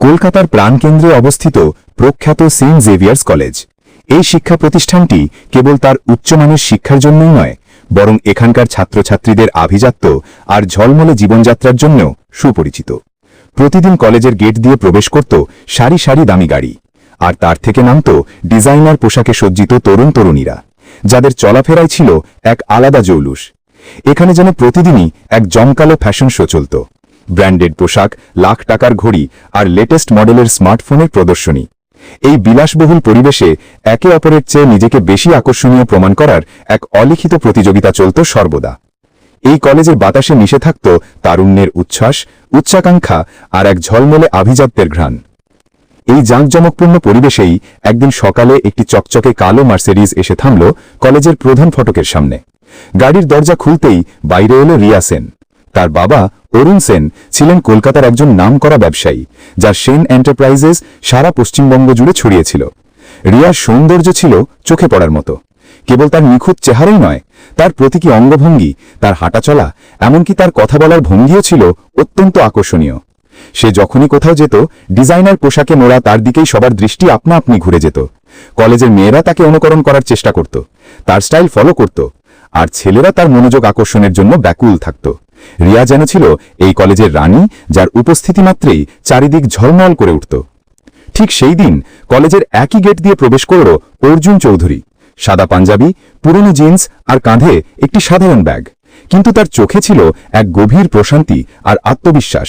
কলকাতার প্রাণকেন্দ্রে অবস্থিত প্রখ্যাত সেন্ট জেভিয়ার্স কলেজ। এই শিক্ষা প্রতিষ্ঠানটি কেবল তার উচ্চমানের শিক্ষার জন্যই নয়, বরং এখানকার ছাত্রছাত্রীদের আভিজাত্য আর ঝলমলে জীবনযাত্রার জন্যও সুপরিচিত। প্রতিদিন কলেজের গেট দিয়ে প্রবেশ করত সারি সারি দামি গাড়ি, আর তার থেকে নামত ডিজাইনার পোশাকে সজ্জিত তরুণ তরুণীরা, যাদের চলাফেরাই ছিল এক আলাদা জৌলুস। এখানে যেন প্রতিদিনই এক জমকালো ফ্যাশন শো চলত। ব্র্যান্ডেড পোশাক, লাখ টাকার ঘড়ি আর লেটেস্ট মডেলের স্মার্টফোনের প্রদর্শনী। এই বিলাসবহুল পরিবেশে একে অপরের চেয়ে নিজেকে বেশি আকর্ষণীয় প্রমাণ করার এক অলিখিত প্রতিযোগিতা চলত সর্বদা। এই কলেজের বাতাসে মিশে থাকত তারুণ্যের উচ্ছ্বাস, উচ্চাকাঙ্ক্ষা আর এক ঝলমলে আভিজাত্যের ঘ্রাণ। এই জাঁকজমকপূর্ণ পরিবেশেই একদিন সকালে একটি চকচকে কালো মার্সেডিজ এসে থামল কলেজের প্রধান ফটকের সামনে। গাড়ির দরজা খুলতেই বাইরে এলো রিয়া সেন। তার বাবা অরুণ সেন ছিলেন কলকাতার একজন নামকরা ব্যবসায়ী যার সেন এন্টারপ্রাইজেস সারা পশ্চিমবঙ্গ জুড়ে ছড়িয়েছিল। রিয়ার সৌন্দর্য ছিল চোখে পড়ার মতো। কেবল তার নিখুঁত চেহারাই নয়, তার প্রতীকী অঙ্গভঙ্গি, তার হাঁটাচলা এমনকি তার কথা বলার ভঙ্গিও ছিল অত্যন্ত আকর্ষণীয়। সে যখনই কোথাও যেত, ডিজাইনার পোশাকে মোড়া তার দিকেই সবার দৃষ্টি আপনা আপনি ঘুরে যেত। কলেজের মেয়েরা তাকে অনুকরণ করার চেষ্টা করত, তার স্টাইল ফলো করত আর ছেলেরা তার মনোযোগ আকর্ষণের জন্য ব্যাকুল থাকত। রিয়া যেন ছিল এই কলেজের রানী, যার উপস্থিতি মাত্রেই চারিদিক ঝলমল করে উঠত। ঠিক সেই দিন কলেজের একই গেট দিয়ে প্রবেশ করল অর্জুন চৌধুরী। সাদা পাঞ্জাবি, পুরনো জিন্স আর কাঁধে একটি সাধারণ ব্যাগ। কিন্তু তার চোখে ছিল এক গভীর প্রশান্তি আর আত্মবিশ্বাস।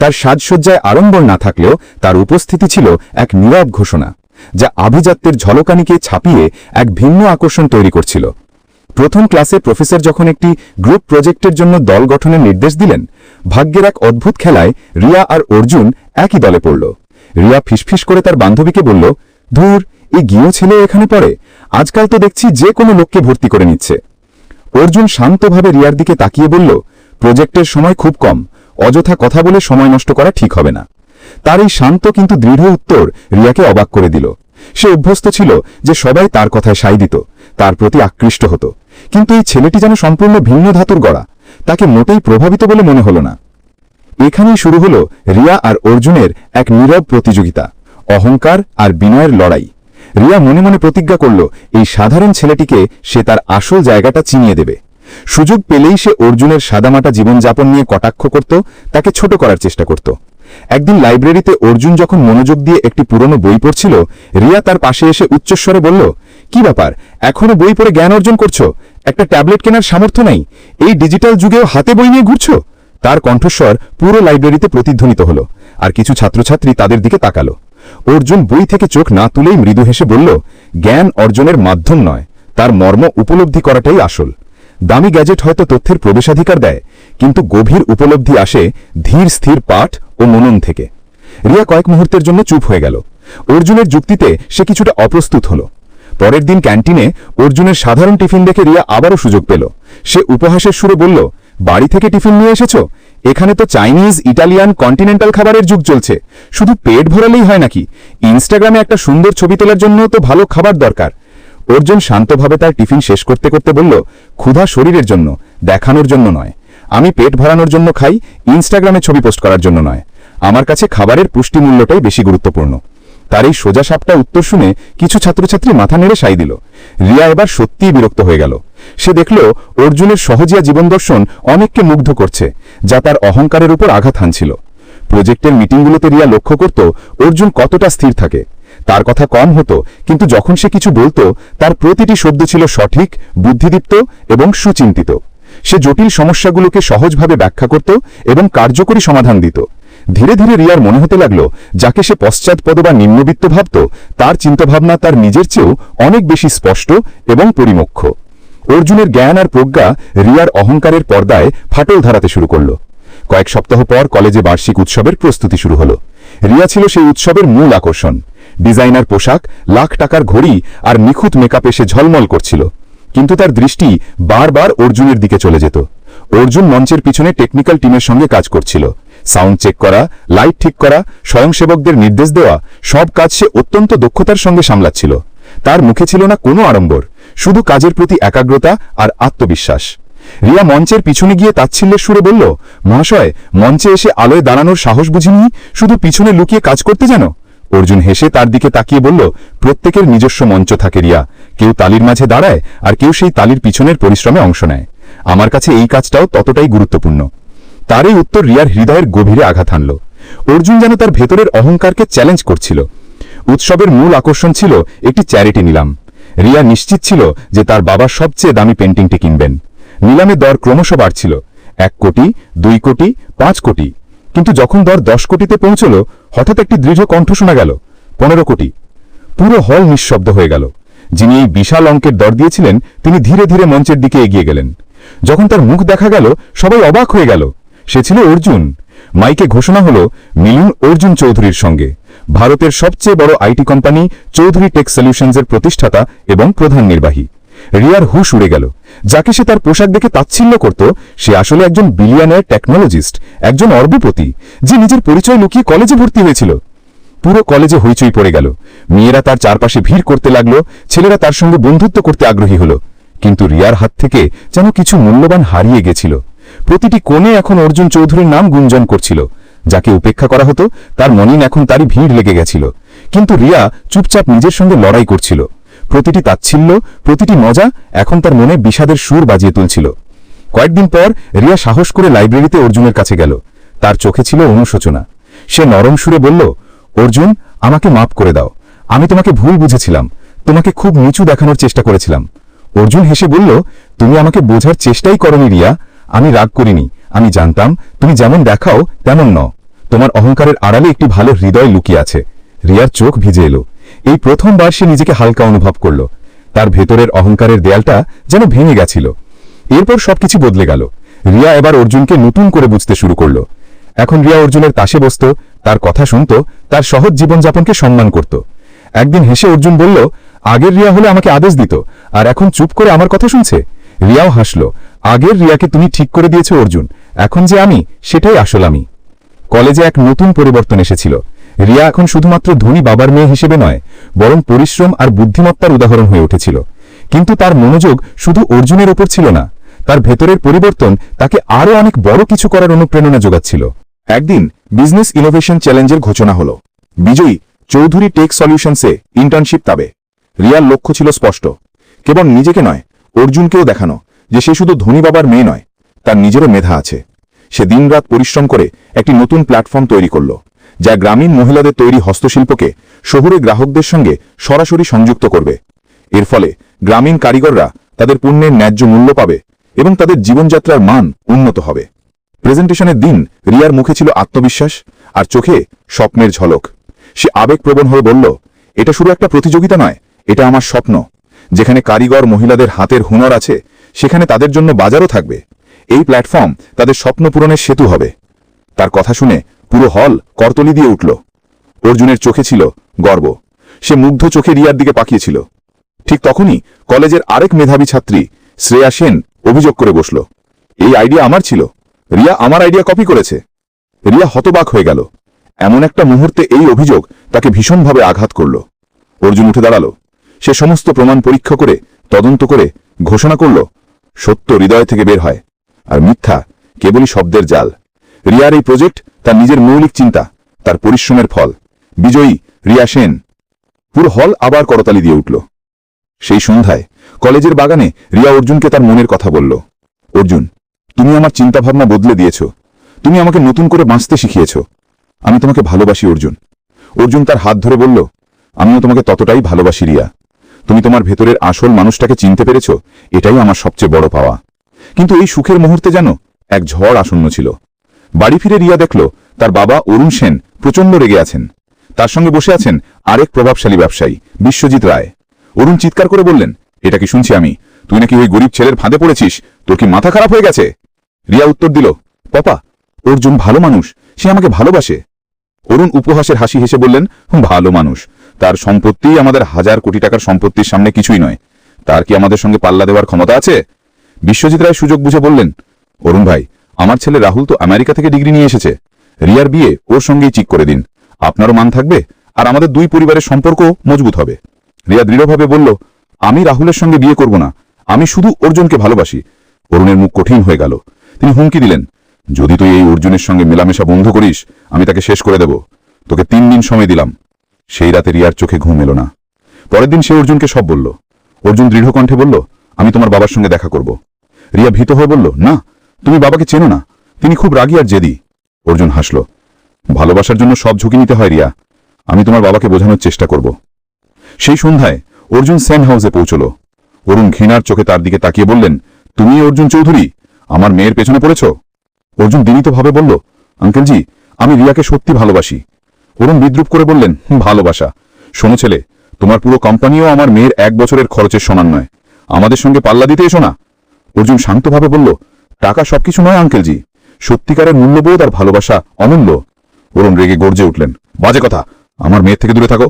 তার সাজসজ্জায় আড়ম্বর না থাকলেও তার উপস্থিতি ছিল এক নীরব ঘোষণা, যা আভিজাত্যের ঝলকানিকে ছাপিয়ে এক ভিন্ন আকর্ষণ তৈরি করছিল। প্রথম ক্লাসে প্রফেসর যখন একটি গ্রুপ প্রজেক্টের জন্য দল গঠনের নির্দেশ দিলেন, ভাগ্যের এক অদ্ভুত খেলায় রিয়া আর অর্জুন একই দলে পড়ল। রিয়া ফিসফিস করে তার বান্ধবীকে বলল, ধুর এই গিয়েও ছেলে এখানে পড়ে। আজকাল তো দেখছি যে কোনো লোককে ভর্তি করে নিচ্ছে। অর্জুন শান্তভাবে রিয়ার দিকে তাকিয়ে বলল, প্রজেক্টের সময় খুব কম। অযথা কথা বলে সময় নষ্ট করা ঠিক হবে না। তার এই শান্ত কিন্তু দৃঢ় উত্তর রিয়াকে অবাক করে দিল। সে অভ্যস্ত ছিল যে সবাই তার কথায় সাই দিত, তার প্রতি আকৃষ্ট হতো। কিন্তু এই ছেলেটি যেন সম্পূর্ণ ভিন্ন ধাতুর গড়া, তাকে মোটেই প্রভাবিত বলে মনে হল না। এখানেই শুরু হল রিয়া আর অর্জুনের এক নীরব প্রতিযোগিতা, অহংকার আর বিনয়ের লড়াই। রিয়া মনে মনে প্রতিজ্ঞা করল, এই সাধারণ ছেলেটিকে সে তার আসল জায়গাটা চিনিয়ে দেবে। সুযোগ পেলেই সে অর্জুনের সাদামাটা জীবনযাপন নিয়ে কটাক্ষ করত, তাকে ছোট করার চেষ্টা করত। একদিন লাইব্রেরিতে অর্জুন যখন মনোযোগ দিয়ে একটি পুরনো বই পড়ছিল, রিয়া তার পাশে এসে উচ্চস্বরে বলল কি ব্যাপার? এখনও বই পড়ে জ্ঞান অর্জন করছ? একটা ট্যাবলেট কেনার সামর্থ্য নাই? এই ডিজিটাল যুগেও হাতে বই নিয়ে ঘুরছো? তার কণ্ঠস্বর পুরো লাইব্রেরিতে প্রতিধ্বনিত হল, আর কিছু ছাত্রছাত্রী তাদের দিকে তাকালো। অর্জুন বই থেকে চোখ না তুলেই মৃদু হেসে বলল, জ্ঞান অর্জনের মাধ্যম নয়, তার মর্ম উপলব্ধি করাটাই আসল। দামি গ্যাজেট হয়তো তথ্যের প্রবেশাধিকার দেয়, কিন্তু গভীর উপলব্ধি আসে ধীর স্থির পাঠ ও মনন থেকে। রিয়া কয়েক মুহূর্তের জন্য চুপ হয়ে গেল। অর্জুনের যুক্তিতে সে কিছুটা অপ্রস্তুত হল। পরের দিন ক্যান্টিনে অর্জুনের সাধারণ টিফিন দেখে রিয়া আবারও সুযোগ পেল। সে উপহাসের সুরে বলল, বাড়ি থেকে টিফিন নিয়ে এসেছ? এখানে তো চাইনিজ, ইটালিয়ান, কন্টিনেন্টাল খাবারের যুগ চলছে। শুধু পেট ভরালেই হয় নাকি? ইনস্টাগ্রামে একটা সুন্দর ছবি তোলার জন্য তো ভালো খাবার দরকার। অর্জুন শান্তভাবে তার টিফিন শেষ করতে করতে বলল, ক্ষুধা শরীরের জন্য, দেখানোর জন্য নয়। আমি পেট ভরানোর জন্য খাই, ইনস্টাগ্রামে ছবি পোস্ট করার জন্য নয়। আমার কাছে খাবারের পুষ্টিমূল্যটাই বেশি গুরুত্বপূর্ণ। তার এই সোজা সাপটা উত্তর শুনে কিছু ছাত্রছাত্রী মাথা নেড়ে সাই দিল। রিয়া এবার সত্যিই বিরক্ত হয়ে গেল। সে দেখল, অর্জুনের সহজিয়া জীবন দর্শন অনেককে মুগ্ধ করছে, যা তার অহংকারের উপর আঘাত হানছিল। প্রজেক্টের মিটিংগুলোতে রিয়া লক্ষ্য করত, অর্জুন কতটা স্থির থাকে। তার কথা কম হতো, কিন্তু যখন সে কিছু বলতো, তার প্রতিটি শব্দ ছিল সঠিক, বুদ্ধিদীপ্ত এবং সুচিন্তিত। সে জটিল সমস্যাগুলোকে সহজভাবে ব্যাখ্যা করত এবং কার্যকরী সমাধান দিত। ধীরে ধীরে রিয়ার মনে হতে লাগল, যাকে সে পশ্চাৎপদ বা নিম্নবিত্ত ভাবত, তার চিন্তাভাবনা তার নিজের চেয়েও অনেক বেশি স্পষ্ট এবং পরিমুখ্য অর্জুনের জ্ঞান আর প্রজ্ঞা রিয়ার অহংকারের পর্দায় ফাটল ধারাতে শুরু করল। কয়েক সপ্তাহ পর কলেজে বার্ষিক উৎসবের প্রস্তুতি শুরু হল। রিয়া ছিল সেই উৎসবের মূল আকর্ষণ। ডিজাইনার পোশাক, লাখ টাকার ঘড়ি আর নিখুঁত মেকআপ এসে ঝলমল করছিল। কিন্তু তার দৃষ্টি বারবার অর্জুনের দিকে চলে যেত। অর্জুন মঞ্চের পিছনে টেকনিক্যাল টিমের সঙ্গে কাজ করছিল। সাউন্ড চেক করা, লাইট ঠিক করা, স্বয়ংসেবকদের নির্দেশ দেওয়া, সব কাজ সে অত্যন্ত দক্ষতার সঙ্গে সামলাচ্ছিল। তার মুখে ছিল না কোনো আড়ম্বর, শুধু কাজের প্রতি একাগ্রতা আর আত্মবিশ্বাস। রিয়া মঞ্চের পিছনে গিয়ে তাচ্ছিল্যের সুরে বলল, মহাশয়, মঞ্চে এসে আলোয় দাঁড়ানোর সাহস বুঝিনি? শুধু পিছনে লুকিয়ে কাজ করতে জানো অর্জুন হেসে তার দিকে তাকিয়ে বলল, প্রত্যেকের নিজস্ব মঞ্চ থাকে রিয়া। কেউ তালির মাঝে দাঁড়ায় আর কেউ সেই তালির পিছনের পরিশ্রমে অংশ নেয়। আমার কাছে এই কাজটাও ততটাই গুরুত্বপূর্ণ। তার এই উত্তর রিয়ার হৃদয়ের গভীরে আঘাত হানল। অর্জুন যেন তার ভেতরের অহংকারকে চ্যালেঞ্জ করছিল। উৎসবের মূল আকর্ষণ ছিল একটি চ্যারিটি নিলাম। রিয়া নিশ্চিত ছিল যে তার বাবা সবচেয়ে দামি পেন্টিংটি কিনবেন। নিলামে দর ক্রমশ বাড়ছিল। এক কোটি, দুই কোটি, পাঁচ কোটি। কিন্তু যখন দর দশ কোটিতে পৌঁছল, হঠাৎ একটি দৃঢ় কণ্ঠ শোনা গেল, পনেরো কোটি। পুরো হল নিঃশব্দ হয়ে গেল। যিনি এই বিশাল অঙ্কের দর দিয়েছিলেন, তিনি ধীরে ধীরে মঞ্চের দিকে এগিয়ে গেলেন। যখন তার মুখ দেখা গেল, সবাই অবাক হয়ে গেল। সে ছিল অর্জুন। মাইকে ঘোষণা হল মিলুন অর্জুন চৌধুরীর সঙ্গে। ভারতের সবচেয়ে বড় আইটি কোম্পানি চৌধুরী টেক সলিউশনসের প্রতিষ্ঠাতা এবং প্রধান নির্বাহী। রিয়ার হুশ উড়ে গেল। যাকে সে তার পোশাক দেখে তাচ্ছিল্য করত, সে আসলে একজন বিলিয়নের টেকনোলজিস্ট একজন অর্বপতি, যে নিজের পরিচয় লুকিয়ে কলেজে ভর্তি হয়েছিল। পুরো কলেজে হইচই পড়ে গেল। মেয়েরা তার চারপাশে ভিড় করতে লাগল, ছেলেরা তার সঙ্গে বন্ধুত্ব করতে আগ্রহী হল। কিন্তু রিয়ার হাত থেকে যেন কিছু মূল্যবান হারিয়ে গেছিল। প্রতিটি কোণে এখন অর্জুন চৌধুরীর নাম গুঞ্জন করছিল। যাকে উপেক্ষা করা হতো, তার মনিন এখন তারই ভিড় লেগে গেছিল। কিন্তু রিয়া চুপচাপ নিজের সঙ্গে লড়াই করছিল। প্রতিটি তাচ্ছিল্য, প্রতিটি মজা এখন তার মনে বিষাদের সুর বাজিয়ে তুলছিল। কয়েকদিন পর রিয়া সাহস করে লাইব্রেরিতে অর্জুনের কাছে গেল। তার চোখে ছিল অনুশোচনা। সে নরম সুরে বলল, অর্জুন, আমাকে মাফ করে দাও। আমি তোমাকে ভুল বুঝেছিলাম। তোমাকে খুব নিচু দেখানোর চেষ্টা করেছিলাম। অর্জুন হেসে বলল, তুমি আমাকে বোঝার চেষ্টাই করনি রিয়া। আমি রাগ করিনি, আমি জানতাম, তুমি যেমন দেখাও তেমন ন তোমার অহংকারের আড়ালে একটি ভালো হৃদয় লুকিয়ে আছে। রিয়ার চোখ ভিজে এলো। এই প্রথমবার সে নিজেকে হালকা অনুভব করল। তার ভেতরের অহংকারের দেয়ালটা যেন ভেঙে গেছিল। এরপর সবকিছু বদলে গেল। রিয়া এবার অর্জুনকে নতুন করে বুঝতে শুরু করল। এখন রিয়া অর্জুনের তাসে বসত, তার কথা শুনত, তার সহজ জীবনযাপনকে সম্মান করত। একদিন হেসে অর্জুন বলল, আগের রিয়া হলে আমাকে আদেশ দিত, আর এখন চুপ করে আমার কথা শুনছে? রিয়াও হাসল। আগের রিয়াকে তুমি ঠিক করে দিয়েছ, অর্জুন। এখন যে আমি, সেটাই আসল আমি। কলেজে এক নতুন পরিবর্তন এসেছিল। রিয়া এখন শুধুমাত্র ধনী বাবার মেয়ে হিসেবে নয়, বরং পরিশ্রম আর বুদ্ধিমত্তার উদাহরণ হয়ে উঠেছিল। কিন্তু তার মনোযোগ শুধু অর্জুনের ওপর ছিল না, তার ভেতরের পরিবর্তন তাকে আরও অনেক বড় কিছু করার অনুপ্রেরণা যোগাচ্ছিল। একদিন বিজনেস ইনোভেশন চ্যালেঞ্জের ঘোষণা হল। বিজয়ী চৌধুরী টেক সলিউশনসে ইন্টার্নশিপ পাবে। রিয়ার লক্ষ্য ছিল স্পষ্ট। কেবল নিজেকে নয়, অর্জুনকেও দেখানো। যে সে শুধু ধনী বাবার মেয়ে নয়, তার নিজেরও মেধা আছে। সে দিনরাত পরিশ্রম করে একটি নতুন প্ল্যাটফর্ম তৈরি করল, যা গ্রামীণ মহিলাদের তৈরি হস্তশিল্পকে শহুরে গ্রাহকদের সঙ্গে সরাসরি সংযুক্ত করবে। এর ফলে গ্রামীণ কারিগররা তাদের পণ্যের ন্যায্য মূল্য পাবে এবং তাদের জীবনযাত্রার মান উন্নত হবে। প্রেজেন্টেশনের দিন রিয়ার মুখে ছিল আত্মবিশ্বাস আর চোখে স্বপ্নের ঝলক। সে আবেগপ্রবণ হয়ে বলল, এটা শুধু একটা প্রতিযোগিতা নয়, এটা আমার স্বপ্ন, যেখানে কারিগর মহিলাদের হাতের হুনর আছে সেখানে তাদের জন্য বাজারও থাকবে। এই প্ল্যাটফর্ম তাদের স্বপ্ন পূরণের সেতু হবে। তার কথা শুনে পুরো হল করতলি দিয়ে উঠল। অর্জুনের চোখে ছিল গর্ব। সে মুগ্ধ চোখে রিয়ার দিকে পাকিয়েছিল। ঠিক তখনই কলেজের আরেক মেধাবী ছাত্রী, শ্রেয়া সেন, অভিযোগ করে বসল। এই আইডিয়া আমার ছিল। রিয়া আমার আইডিয়া কপি করেছে রিয়া হতবাক হয়ে গেল। এমন একটা মুহূর্তে এই অভিযোগ তাকে ভীষণভাবে আঘাত করল। অর্জুন উঠে দাঁড়াল। সে সমস্ত প্রমাণ পরীক্ষা করে, তদন্ত করে ঘোষণা করল সত্য হৃদয় থেকে বের হয়, আর মিথ্যা কেবলই শব্দের জাল। রিয়ার এই প্রজেক্ট তার নিজের মৌলিক চিন্তা, তার পরিশ্রমের ফল। বিজয়ী রিয়া সেন। পুরো হল আবার করতালি দিয়ে উঠল। সেই সন্ধ্যায় কলেজের বাগানে রিয়া অর্জুনকে তার মনের কথা বলল, অর্জুন, তুমি আমার চিন্তাভাবনা বদলে দিয়েছ। তুমি আমাকে নতুন করে বাঁচতে শিখিয়েছ। আমি তোমাকে ভালোবাসি, অর্জুন। অর্জুন তার হাত ধরে বলল, আমিও তোমাকে ততটাই ভালোবাসি, রিয়া। তুমি তোমার ভেতরের আসল মানুষটাকে চিনতে পেরেছ? এটাই আমার সবচেয়ে বড় পাওয়া। কিন্তু এই সুখের মুহূর্তে যেন এক ঝড় আসন্ন ছিল। বাড়ি ফিরে রিয়া দেখল, তার বাবা অরুণ সেন প্রচণ্ড রেগে আছেন। তার সঙ্গে বসে আছেন আরেক প্রভাবশালী ব্যবসায়ী, বিশ্বজিৎ রায়। অরুণ চিৎকার করে বললেন, এটা কি শুনছি আমি? তুই নাকি ওই গরিব ছেলের ফাঁদে পড়েছিস? তোর কি মাথা খারাপ হয়ে গেছে? রিয়া উত্তর দিল, পাপা, অর্জুন ভালো মানুষ, সে আমাকে ভালোবাসে। অরুণ উপহাসের হাসি হেসে বললেন, ভালো মানুষ তার সম্পত্তি আমাদের হাজার কোটি টাকার সম্পত্তির সামনে কিছুই নয়। তার কি আমাদের সঙ্গে পাল্লা দেওয়ার ক্ষমতা আছে? বিশ্বজিৎ রায় সুযোগ বুঝে বললেন, অরুণ ভাই, আমার ছেলে রাহুল তো আমেরিকা থেকে ডিগ্রি নিয়ে এসেছে। রিয়ার বিয়ে ওর সঙ্গেই ঠিক করে দিন। আপনারও মান থাকবে আর আমাদের দুই পরিবারের সম্পর্ক মজবুত হবে। রিয়া দৃঢ়ভাবে বলল, আমি রাহুলের সঙ্গে বিয়ে করব না। আমি শুধু অর্জুনকে ভালোবাসি। অরুণের মুখ কঠিন হয়ে গেল। তিনি হুমকি দিলেন, যদি তুই এই অর্জুনের সঙ্গে মেলামেশা বন্ধ করিস, আমি তাকে শেষ করে দেব। তোকে তিন দিন সময় দিলাম। সেই রাতে রিয়ার চোখে ঘুম এলো না। পরের দিন সে অর্জুনকে সব বলল। অর্জুন দৃঢ় কণ্ঠে বলল, আমি তোমার বাবার সঙ্গে দেখা করব। রিয়া ভীত হয়ে বলল, না, তুমি বাবাকে চেনো না। তিনি খুব রাগী আর জেদি। অর্জুন হাসল, ভালোবাসার জন্য সব ঝুঁকি নিতে হয় রিয়া। আমি তোমার বাবাকে বোঝানোর চেষ্টা করব। সেই সন্ধ্যায় অর্জুন সেন হাউসে পৌঁছল। অরুণ ঘৃণার চোখে তার দিকে তাকিয়ে বললেন, তুমি অর্জুন চৌধুরী? আমার মেয়ের পেছনে পড়েছ? অর্জুন বিনীতভাবে বলল, আঙ্কেলজি, আমি রিয়াকে সত্যি ভালোবাসি। অরুণ বিদ্রুপ করে বললেন ভালোবাসা। শোনো ছেলে, তোমার পুরো কোম্পানিও আমার মেয়ের এক বছরের খরচের সমান নয়। আমাদের সঙ্গে পাল্লা দিতে এসো না। অর্জুন শান্তভাবে বলল, টাকা সবকিছু নয়, আঙ্কেলজি। সত্যিকারের মূল্যবোধ আর ভালোবাসা অমূল্য অরুণ রেগে গর্জে উঠলেন, বাজে কথা। আমার মেয়ের থেকে দূরে থাকো।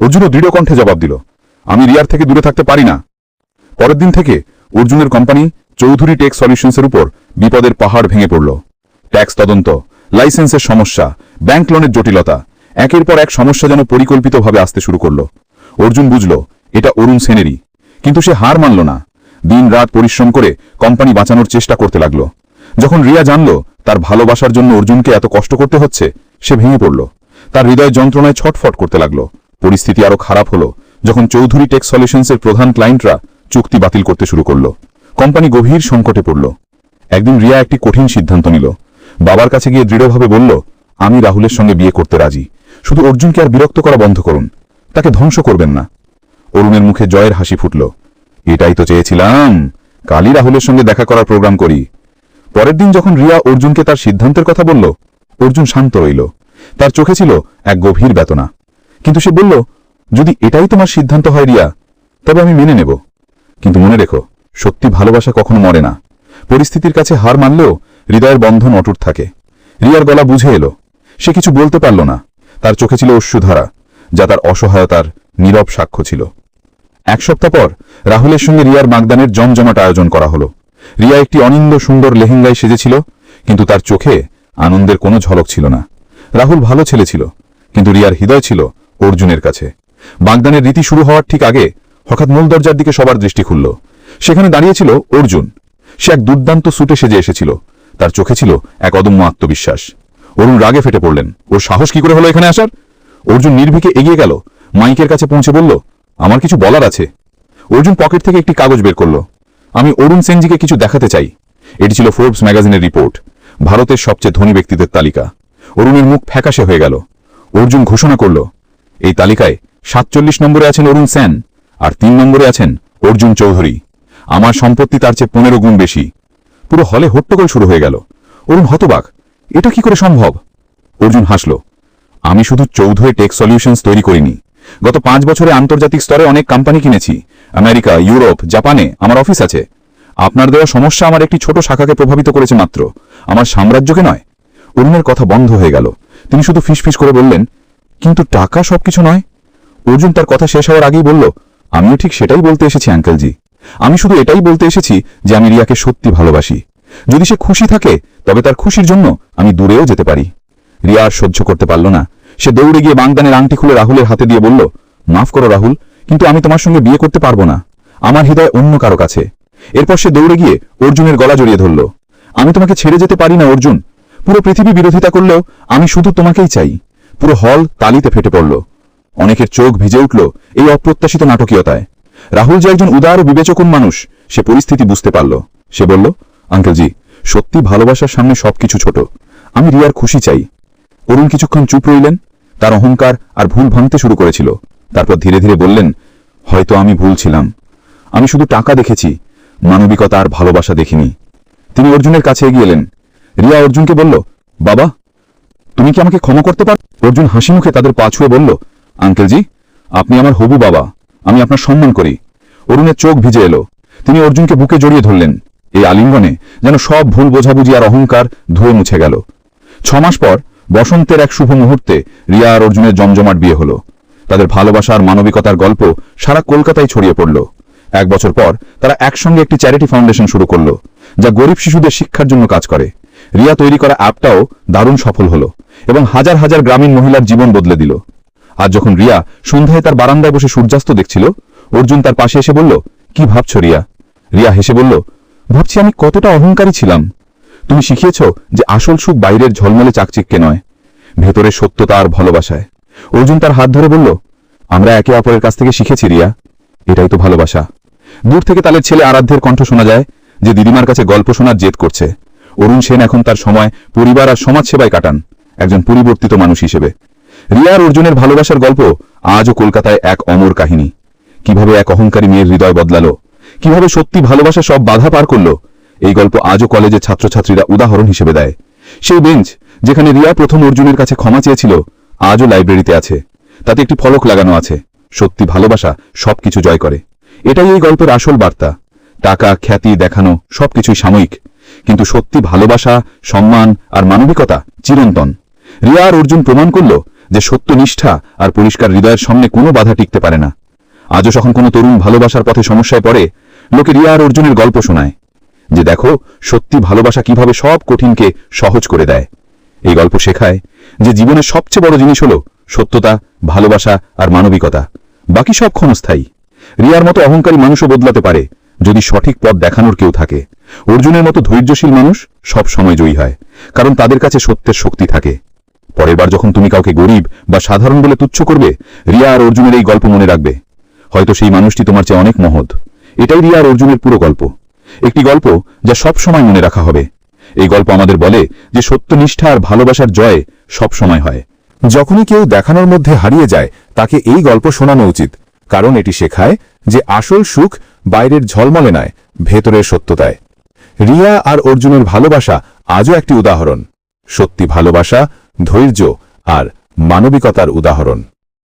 অর্জুনও দৃঢ় কণ্ঠে জবাব দিল, আমি রিয়ার থেকে দূরে থাকতে পারি না। পরের দিন থেকে অর্জুনের কোম্পানি চৌধুরী টেক সলিউশনসের উপর বিপদের পাহাড় ভেঙে পড়ল। ট্যাক্স তদন্ত, লাইসেন্সের সমস্যা, ব্যাংক লোনের জটিলতা একের পর এক সমস্যা যেন পরিকল্পিতভাবে আসতে শুরু করল। অর্জুন বুঝল, এটা অরুণ সেনেরই। কিন্তু সে হার মানল না। দিন রাত পরিশ্রম করে কোম্পানি বাঁচানোর চেষ্টা করতে লাগল। যখন রিয়া জানল তার ভালোবাসার জন্য অর্জুনকে এত কষ্ট করতে হচ্ছে, সে ভেঙে পড়ল। তার হৃদয় যন্ত্রণায় ছটফট করতে লাগল। পরিস্থিতি আরও খারাপ হলো যখন চৌধুরী টেক সলিউশনসের প্রধান ক্লায়েন্টরা চুক্তি বাতিল করতে শুরু করল। কোম্পানি গভীর সংকটে পড়ল। একদিন রিয়া একটি কঠিন সিদ্ধান্ত নিল। বাবার কাছে গিয়ে দৃঢ়ভাবে বলল, আমি রাহুলের সঙ্গে বিয়ে করতে রাজি। শুধু অর্জুনকে আর বিরক্ত করা বন্ধ করুন। তাকে ধ্বংস করবেন না। অরুণের মুখে জয়ের হাসি ফুটল। এটাই তো চেয়েছিলাম। কালী রাহুলের সঙ্গে দেখা করার প্রোগ্রাম করি। পরের দিন যখন রিয়া অর্জুনকে তার সিদ্ধান্তের কথা বলল, অর্জুন শান্ত রইল। তার চোখে ছিল এক গভীর বেতনা কিন্তু সে বলল, যদি এটাই তোমার সিদ্ধান্ত হয় রিয়া, তবে আমি মেনে নেব। কিন্তু মনে রেখো, সত্যি ভালোবাসা কখনো মরে না। পরিস্থিতির কাছে হার মানলেও হৃদয়ের বন্ধন অটুট থাকে। রিয়ার গলা বুঝে এলো। সে কিছু বলতে পারল না। তার চোখে ছিল অশ্রুধারা, যা তার অসহায়তার নীরব সাক্ষ্য ছিল। এক সপ্তাহ পর রাহুলের সঙ্গে রিয়ার বাগদানের জমজমাট আয়োজন করা হলো। রিয়া একটি অনিন্দ সুন্দর লেহেঙ্গায় সেজেছিল, কিন্তু তার চোখে আনন্দের কোনো ঝলক ছিল না। রাহুল ভালো ছেলে ছিল, কিন্তু রিয়ার হৃদয় ছিল অর্জুনের কাছে। বাগদানের রীতি শুরু হওয়ার ঠিক আগে হঠাৎ মূল দরজার দিকে সবার দৃষ্টি খুলল। সেখানে দাঁড়িয়েছিল অর্জুন। সে এক দুর্দান্ত সুটে সেজে এসেছিল। তার চোখে ছিল এক অদম্য আত্মবিশ্বাস। অরুণ রাগে ফেটে পড়লেন। ওর সাহস কি করে হলো এখানে আসার? অর্জুন নির্ভীকে এগিয়ে গেল। মাইকের কাছে পৌঁছে বলল, আমার কিছু বলার আছে। অর্জুন পকেট থেকে একটি কাগজ বের করল। আমি অরুণ সেনজিকে কিছু দেখাতে চাই। এটি ছিল ফোর্বস ম্যাগাজিনের রিপোর্ট, ভারতের সবচেয়ে ধনী ব্যক্তিদের তালিকা। অরুণের মুখ ফ্যাকাশে হয়ে গেল। অর্জুন ঘোষণা করল, এই তালিকায় সাতচল্লিশ নম্বরে আছেন অরুণ সেন আর তিন নম্বরে আছেন অর্জুন চৌধুরী। আমার সম্পত্তি তার চেয়ে পনেরো গুণ বেশি। পুরো হলে হট্টগোল শুরু হয়ে গেল। অরুণ হতবাক এটা কি করে সম্ভব? অর্জুন হাসল। আমি শুধু চৌধুরী টেক সলিউশনস তৈরি করিনি। গত পাঁচ বছরে আন্তর্জাতিক স্তরে অনেক কোম্পানি কিনেছি। আমেরিকা, ইউরোপ, জাপানে আমার অফিস আছে। আপনার দেওয়া সমস্যা আমার একটি ছোট শাখাকে প্রভাবিত করেছে মাত্র। আমার সাম্রাজ্যকে নয়। অরুণের কথা বন্ধ হয়ে গেল। তিনি শুধু ফিসফিস করে বললেন, কিন্তু টাকা সবকিছু নয়? অর্জুন তার কথা শেষ হওয়ার আগেই বলল, আমিও ঠিক সেটাই বলতে এসেছি, আঙ্কেলজি। আমি শুধু এটাই বলতে এসেছি যে আমি রিয়াকে সত্যি ভালোবাসি। যদি সে খুশি থাকে, তবে তার খুশির জন্য আমি দূরেও যেতে পারি। রিয়া আর সহ্য করতে পারল না। সে দৌড়ে গিয়ে বাংদানের আংটি খুলে রাহুলের হাতে দিয়ে বলল, মাফ করো রাহুল, কিন্তু আমি তোমার সঙ্গে বিয়ে করতে পারব না। আমার হৃদয় অন্য কারও কাছে। এরপর সে দৌড়ে গিয়ে অর্জুনের গলা জড়িয়ে ধরল, আমি তোমাকে ছেড়ে যেতে পারি না, অর্জুন। পুরো পৃথিবী বিরোধিতা করলেও আমি শুধু তোমাকেই চাই। পুরো হল তালিতে ফেটে পড়ল। অনেকের চোখ ভিজে উঠল এই অপ্রত্যাশিত নাটকীয়তায়। রাহুল যে একজন উদার ও বিবেচকুন মানুষ, সে পরিস্থিতি বুঝতে পারল। সে বলল আঙ্কেলজি সত্যি ভালোবাসার সামনে সবকিছু ছোট। আমি রিয়ার খুশি চাই। অরুণ কিছুক্ষণ চুপ রইলেন, তার অহংকার আর ভুল ভাঙতে শুরু করেছিল। তারপর ধীরে ধীরে বললেন, হয়তো আমি ভুল ছিলাম। আমি শুধু টাকা দেখেছি, মানবিকতা আর ভালোবাসা দেখিনি। তিনি অর্জুনের কাছে এগিয়ে এলেন। রিয়া অর্জুনকে বলল, বাবা, তুমি কি আমাকে ক্ষমা করতে পার অর্জুন হাসি মুখে তাদের পা ছুঁয়ে বলল আঙ্কেলজি আপনি আমার হবু বাবা, আমি আপনার সম্মান করি। অরুণের চোখ ভিজে এলো। তিনি অর্জুনকে বুকে জড়িয়ে ধরলেন। এই আলিঙ্গনে যেন সব ভুল বোঝাবুঝি আর অহংকার ধুয়ে মুছে গেল। ছমাস পর বসন্তের এক শুভ মুহূর্তে রিয়া আর অর্জুনের জমজমাট বিয়ে হলো। তাদের ভালোবাসা আর মানবিকতার গল্প সারা কলকাতায় ছড়িয়ে পড়ল। এক বছর পর তারা একসঙ্গে একটি চ্যারিটি ফাউন্ডেশন শুরু করল, যা গরিব শিশুদের শিক্ষার জন্য কাজ করে। রিয়া তৈরি করা অ্যাপটাও দারুণ সফল হলো এবং হাজার হাজার গ্রামীণ মহিলার জীবন বদলে দিল। আর যখন রিয়া সন্ধ্যায় তার বারান্দায় বসে সূর্যাস্ত দেখছিল, অর্জুন তার পাশে এসে বলল, কি ভাবছ রিয়া? রিয়া হেসে বলল ভাবছি আমি কতটা অহংকারী ছিলাম। তুমি শিখিয়েছ যে আসল সুখ বাইরের ঝলমলে চাকচিক্যে নয় ভেতরের সত্যতা আর ভালোবাসায়। অর্জুন তার হাত ধরে বলল, আমরা একে অপরের কাছ থেকে শিখেছি, রিয়া। এটাই তো ভালোবাসা। দূর থেকে তালের ছেলে আরাধ্যের কণ্ঠ শোনা যায় যে দিদিমার কাছে গল্প শোনার জেদ করছে। অরুণ সেন এখন তার সময় পরিবার আর সমাজ সেবায় কাটান, একজন পরিবর্তিত মানুষ হিসেবে। রিয়া আর অর্জুনের ভালোবাসার গল্প আজও কলকাতায় এক অমর কাহিনী। কীভাবে এক অহংকারী মেয়ের হৃদয় বদলালো কীভাবে সত্যি ভালোবাসা সব বাধা পার করল? এই গল্প আজও কলেজের ছাত্রছাত্রীরা উদাহরণ হিসেবে দেয়। সেই বেঞ্চ, যেখানে রিয়া প্রথম অর্জুনের কাছে ক্ষমা চেয়েছিল, আজও লাইব্রেরিতে আছে। তাতে একটি ফলক লাগানো আছে। সত্যি ভালোবাসা সবকিছু জয় করে। এটাই এই গল্পের আসল বার্তা। টাকা, খ্যাতি, দেখানো সবকিছুই সাময়িক। কিন্তু সত্যি ভালোবাসা, সম্মান আর মানবিকতা চিরন্তন। রিয়া আর অর্জুন প্রমাণ করল যে সত্য নিষ্ঠা আর পরিষ্কার হৃদয়ের সামনে কোনো বাধা টিকতে পারে না। আজও যখন কোনো তরুণ ভালোবাসার পথে সমস্যায় পড়ে লোকে রিয়া আর অর্জুনের গল্প শোনায়, যে দেখো, সত্যি ভালোবাসা কীভাবে সব কঠিনকে সহজ করে দেয়। এই গল্প শেখায় যে জীবনের সবচেয়ে বড় জিনিস হল সত্যতা, ভালোবাসা আর মানবিকতা। বাকি সব ক্ষণস্থায়ী। রিয়ার মতো অহংকারী মানুষও বদলাতে পারে যদি সঠিক পথ দেখানোর কেউ থাকে। অর্জুনের মতো ধৈর্যশীল মানুষ সব সময় জয়ী হয়, কারণ তাদের কাছে সত্যের শক্তি থাকে। পরের বার যখন তুমি কাউকে গরিব বা সাধারণ বলে তুচ্ছ করবে, রিয়া আর অর্জুনের এই গল্প মনে রাখবে। হয়তো সেই মানুষটি তোমার চেয়ে অনেক মহৎ। এটাই রিয়া আর অর্জুনের পুরো গল্প। একটি গল্প যা সব সময় মনে রাখা হবে। এই গল্প আমাদের বলে যে সত্যনিষ্ঠা আর ভালোবাসার জয় সব সময় হয়। যখনই কেউ দেখানোর মধ্যে হারিয়ে যায়, তাকে এই গল্প শোনানো উচিত। কারণ এটি শেখায় যে আসল সুখ বাইরের ঝলমলে নয়, ভেতরের সত্যতায়। রিয়া আর অর্জুনের ভালোবাসা আজও একটি উদাহরণ। সত্যি ভালোবাসা ধৈর্য আর মানবিকতার উদাহরণ।